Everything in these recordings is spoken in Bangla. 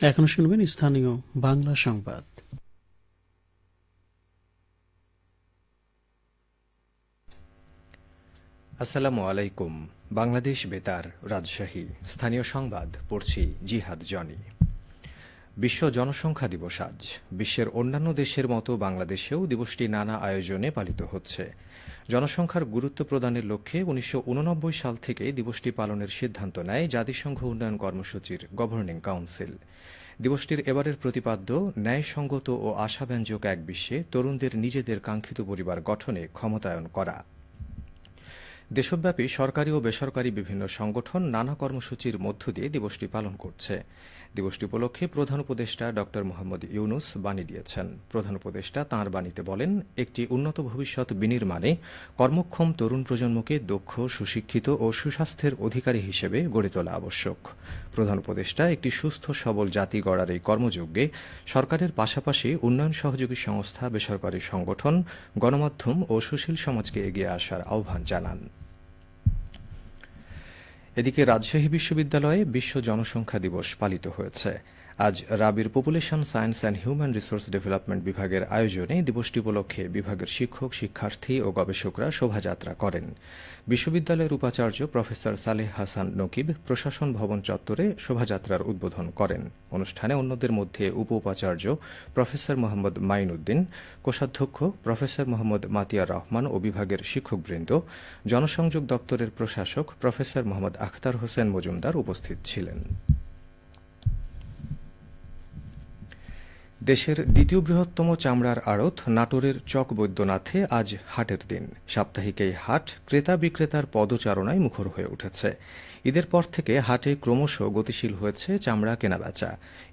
এখন শুনবেন স্থানীয় বাংলা সংবাদ। আসসালামু আলাইকুম। বাংলাদেশ বেতার রাজশাহী। স্থানীয় সংবাদ, পড়ছি জিহাদ জনি। বিশ্ব জনসংখ্যা দিবস আজ। বিশ্বের অন্যান্য দেশের মতো বাংলাদেশেও দিবসটি নানা আয়োজনে পালিত হচ্ছে। জনসংখ্যার গুরুত্ব প্রদানের লক্ষ্যে উনিশশো উননব্বই সাল থেকে দিবসটি পালনের সিদ্ধান্ত নেয় জাতিসংঘ উন্নয়ন কর্মসূচির গভর্নিং কাউন্সিল। দিবসটির এবারের প্রতিপাদ্য, ন্যায়সঙ্গত ও আশাব্যঞ্জক এক বিশ্বে তরুণদের নিজেদের কাঙ্ক্ষিত পরিবার গঠনে ক্ষমতায়ন করা। দেশব্যাপী সরকারি ও বেসরকারি বিভিন্ন সংগঠন নানা কর্মসূচির মধ্য দিয়ে দিবসটি পালন করছে। দিবসটি উপলক্ষে প্রধান উপদেষ্টা ড মোহাম্মদ ইউনুস বাণী দিয়েছেন। প্রধান উপদেষ্টা তাঁর বাণীতে বলেন, একটি উন্নত ভবিষ্যৎ বিনির্মাণে কর্মক্ষম তরুণ প্রজন্মকে দক্ষ, সুশিক্ষিত ও সুস্বাস্থ্যের অধিকারী হিসেবে গড়ে তোলা আবশ্যক। প্রধান উপদেষ্টা, একটি সুস্থ, সবল জাতি গড়ার এই কর্মযজ্ঞে সরকারের পাশাপাশি উন্নয়ন সহযোগী সংস্থা, বেসরকারি সংগঠন, গণমাধ্যম ও সুশীল সমাজকে এগিয়ে আসার আহ্বান জানান। এদিকে রাজশাহী বিশ্ববিদ্যালয়ে বিশ্ব জনসংখ্যা দিবস পালিত হয়েছে। আজ রাবির population science and human resource development বিভাগের আয়োজনে দিবসটি উপলক্ষে বিভাগের শিক্ষক, শিক্ষার্থী ও গবেষকরা শোভাযাত্রা করেন। বিশ্ববিদ্যালয়ের উপাচার্য প্রফেসর সালেহ হাসান নকিব প্রশাসন ভবন চত্বরে শোভাযাত্রার উদ্বোধন করেন। অনুষ্ঠানে অন্যদের মধ্যে উপ উপাচার্য প্রফেসর মোহাম্মদ মাইনুদ্দিন, কোষাধ্যক্ষ প্রফেসর মোহাম্মদ মাতিয়া রহমান ও বিভাগের শিক্ষকবৃন্দ, জনসংযোগ দপ্তরের প্রশাসক প্রফেসর মোহাম্মদ আখতার হোসেন মজুমদার উপস্থিত ছিলেন। দেশের দ্বিতীয় বৃহত্তম চামড়ার আড়ত নাটোরের চক বৈদ্যনাথে আজ হাটের দিন। সাপ্তাহিক এই হাট ক্রেতা বিক্রেতার পদচারণায় মুখর হয়ে উঠেছে। ঈদের পর থেকে হাটে ক্রমশ গতিশীল হয়েছে চামড়া কেনাবেচা।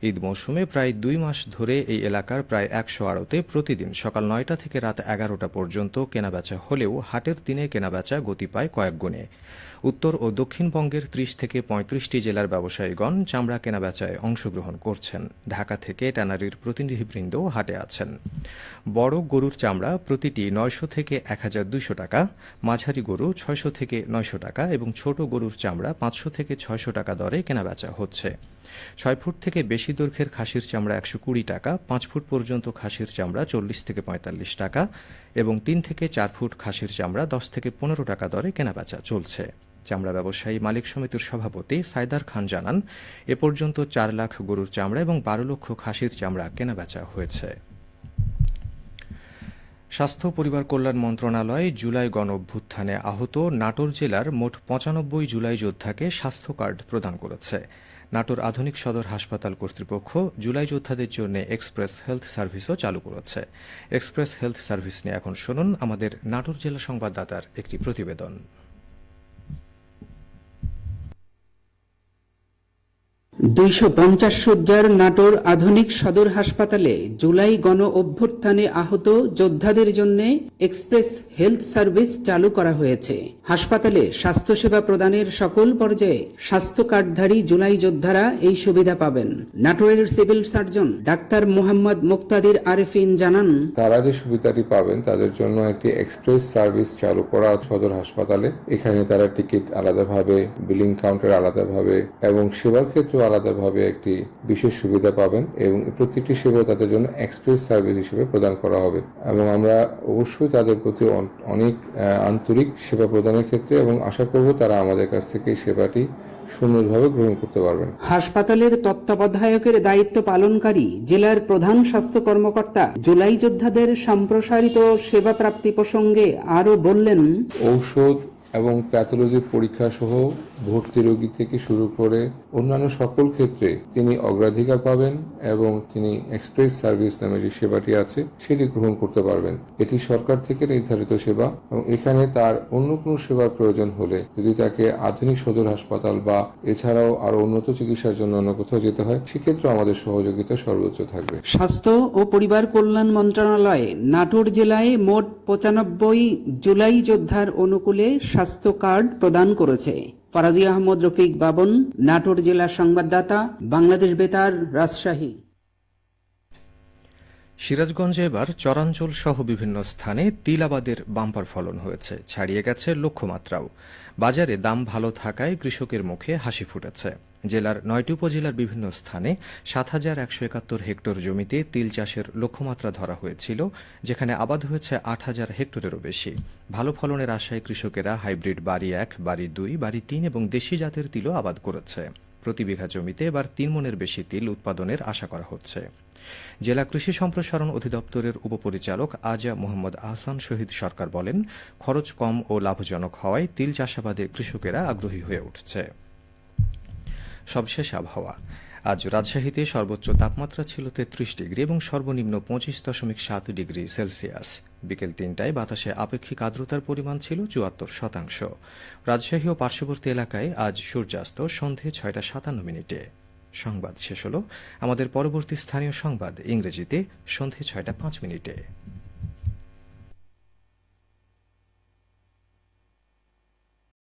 ঈদ মৌসুমে প্রায় দুই মাস ধরে এই এলাকার প্রায় একশো আড়তে প্রতিদিন সকাল নয়টা থেকে রাত এগারোটা পর্যন্ত কেনাবেচা হলেও হাটের দিনে কেনাবেচা গতি পায় কয়েক গুণে। উত্তর ও দক্ষিণবঙ্গের ত্রিশ থেকে পঁয়ত্রিশটি জেলার ব্যবসায়ীগণ চামড়া কেনাবেচায় অংশগ্রহণ করছেন। ঢাকা থেকে ট্যানারির প্রতিনিধিবৃন্দ হাটে আছেন। বড় গরুর চামড়া প্রতিটি নয়শো থেকে এক হাজার দুইশো টাকা, মাঝারি গরু ছয়শো থেকে নয়শো টাকা এবং ছোট গরুর চামড়া পাঁচশো থেকে ছয়শো টাকা দরে কেনাবেচা হচ্ছে। ছয় ফুট থেকে বেশি দৈর্ঘ্যের খাসির চামড়া একশো কুড়ি টাকা, পাঁচ ফুট পর্যন্ত খাসির চামড়া চল্লিশ থেকে পঁয়তাল্লিশ টাকা এবং তিন থেকে চার ফুট খাসির চামড়া দশ থেকে পনেরো টাকা দরে কেনাবেচা চলছে। চামড়া ব্যবসায়ী মালিক সমিতির সভাপতি সাইদার খান জানান, এ পর্যন্ত চার লাখ গরুর চামড়া এবং বারো লক্ষ খাসির চামড়া কেনাবেচা হয়েছে। স্বাস্থ্য পরিবার কল্যাণ মন্ত্রণালয় জুলাই গণ অভ্যুত্থানে আহত নাটোর জেলার মোট পঁচানব্বই জুলাই যোদ্ধাকে স্বাস্থ্য কার্ড প্রদান করেছে। নাটোর আধুনিক সদর হাসপাতাল কর্তৃপক্ষ জুলাই যোদ্ধাদের জন্য এক্সপ্রেস হেলথ সার্ভিসও চালু করেছে। এক্সপ্রেস হেলথ সার্ভিস নিয়ে এখন শুনুন আমাদের নাটোর জেলা সংবাদদাতার একটি প্রতিবেদন। দুইশো পঞ্চাশ নাটোর আধুনিক সদর হাসপাতালে জুলাই গণ অভ্যুত্থানে আহত যোদ্ধাদের জন্য এক্সপ্রেস হেলথ সার্ভিস চালু করা হয়েছে। হাসপাতালে স্বাস্থ্যসেবা প্রদানের সকল পর্যায়ে স্বাস্থ্য কার্ডধারী জুলাই যোদ্ধারা এই সুবিধা পাবেন। নাটোরের civil surgeon doctor Mohammad Muktadir Arefin জানান, তারা যে সুবিধাটি পাবেন তাদের জন্য একটি এক্সপ্রেস সার্ভিস চালু করা সদর হাসপাতালে। এখানে তারা টিকিট আলাদাভাবে, বিলিং কাউন্টার আলাদাভাবে এবং সেবার ক্ষেত্রে আলাদাভাবে একটি বিশেষ সুবিধা পাবেন এবং প্রত্যেকটি সেবা তাদের জন্য এক্সপ্রেস সার্ভিস হিসেবে প্রদান করা হবে। এবং আমরা অবশ্যই তাদের প্রতি অনেক আন্তরিক সেবা প্রদানের ক্ষেত্রে এবং আশা করব তারা আমাদের কাছ থেকে সেবাটি সুন্দরভাবে গ্রহণ করতে পারবেন। হাসপাতালের তত্ত্বাবধায়কের দায়িত্ব পালনকারী জেলার প্রধান স্বাস্থ্য কর্মকর্তা জুলাই যোদ্ধাদের সম্প্রসারিত সেবা প্রাপ্তি প্রসঙ্গে আরও বললেন ঔষধ এবং প্যাথোলজি পরীক্ষা সহ ভর্তি রোগী থেকে শুরু করে অন্যান্য সকল ক্ষেত্রে তিনি অগ্রাধিকার পাবেন এবং তিনি এক্সপ্রেস সার্ভিস নামে যে সেবাটি আছে, সেটি গ্রহণ করতে পারবেন। এটি সরকার থেকে নির্ধারিত সেবা এবং এখানে তার অন্য কোনো সেবার প্রয়োজন হলে যদি তাকে আধুনিক সদর হাসপাতাল বা এছাড়াও আরও উন্নত চিকিৎসার জন্য অন্য কোথাও যেতে হয় সেক্ষেত্রে আমাদের সহযোগিতা সর্বোচ্চ থাকবে। স্বাস্থ্য ও পরিবার কল্যাণ মন্ত্রণালয়, নাটোর জেলায় মোট পঁচানব্বই জুলাই যোদ্ধার অনুকূলে স্বাস্থ্য কার্ড প্রদান করেছে। ফরাজি আহমদ রফিক বাবন, নাটোর জেলা সংবাদদাতা, বাংলাদেশ বেতার, রাজশাহী। সিরাজগঞ্জে এবার চরাঞ্চল সহ বিভিন্ন স্থানে তিল আবাদের বাম্পার ফলন হয়েছে, ছাড়িয়ে গেছে লক্ষ্যমাত্রাও। বাজারে দাম ভালো থাকায় কৃষকের মুখে হাসি ফুটেছে। জেলার নয়টি উপজেলার বিভিন্ন স্থানে সাত হাজার একশো একাত্তর হেক্টর জমিতে তিল চাষের লক্ষ্যমাত্রা ধরা হয়েছিল, যেখানে আবাদ হয়েছে আট হাজার হেক্টরেরও বেশি। ভালো ফলনের আশায় কৃষকেরা হাইব্রিড বাড়ি এক, বাড়ি দুই, বাড়ি তিন এবং দেশি জাতের তিলও আবাদ করেছে। প্রতি বিঘা জমিতে এবার তিন মনের বেশি তিল উৎপাদনের আশা করা হচ্ছে। জেলা কৃষি সম্প্রসারণ অধিদপ্তরের উপপরিচালক আজা মোহাম্মদ আহসান শহীদ সরকার বলেন, খরচ কম ও লাভজনক হওয়ায় তিল চাষাবাদে কৃষকেরা আগ্রহী হয়ে উঠছে। সবশেষ আবহাওয়া। আজ রাজশাহীতে সর্বোচ্চ তাপমাত্রা ছিল তেত্রিশ ডিগ্রি এবং সর্বনিম্ন পঁচিশ দশমিক সাত ডিগ্রি সেলসিয়াস। বিকেল তিনটায় বাতাসে আপেক্ষিক আর্দ্রতার পরিমাণ ছিল চুয়াত্তর শতাংশ। রাজশাহী ও পার্শ্ববর্তী এলাকায় আজ সূর্যাস্ত সন্ধে ছয়টা সাতান্ন মিনিটে। সংবাদ শেষ হল। আমাদের পরবর্তী স্থানীয় সংবাদ ইংরেজিতে সন্ধে ছয়টা পাঁচ মিনিটে।